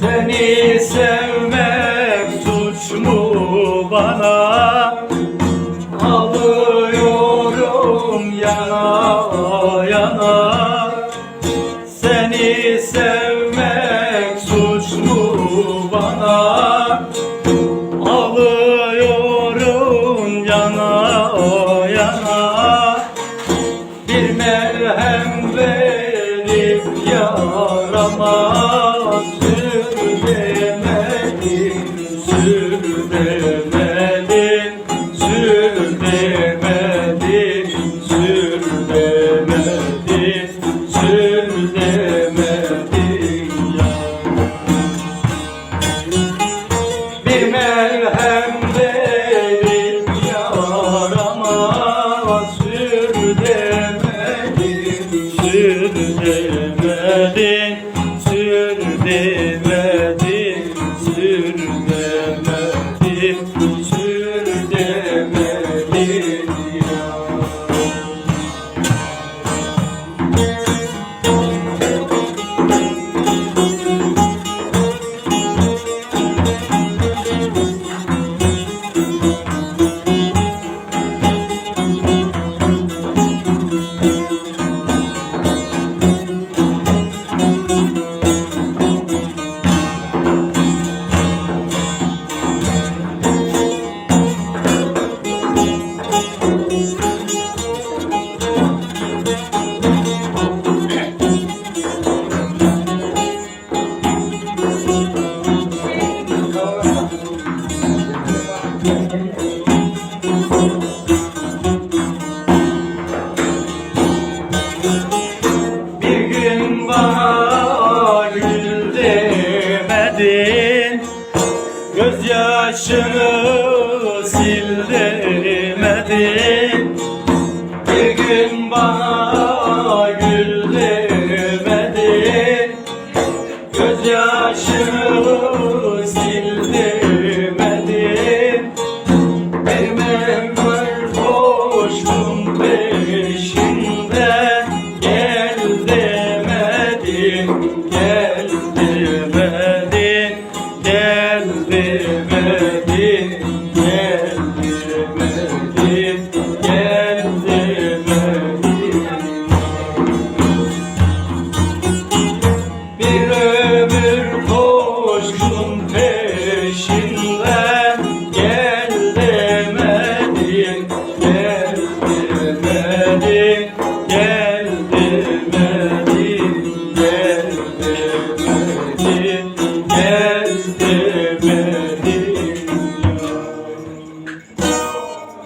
Seni sevmek suç mu bana? Alıyorum yana yana. Seni sevmek suç mu bana? Alıyorum yana yana. Bir merhem verip yarama demedin, sür demedin, sür demedin, sür demedin, sür demedin ya. Gözyaşını sil demedin Bir gün bana gül demedin Gözyaşını sil demedin Benim ömür koştum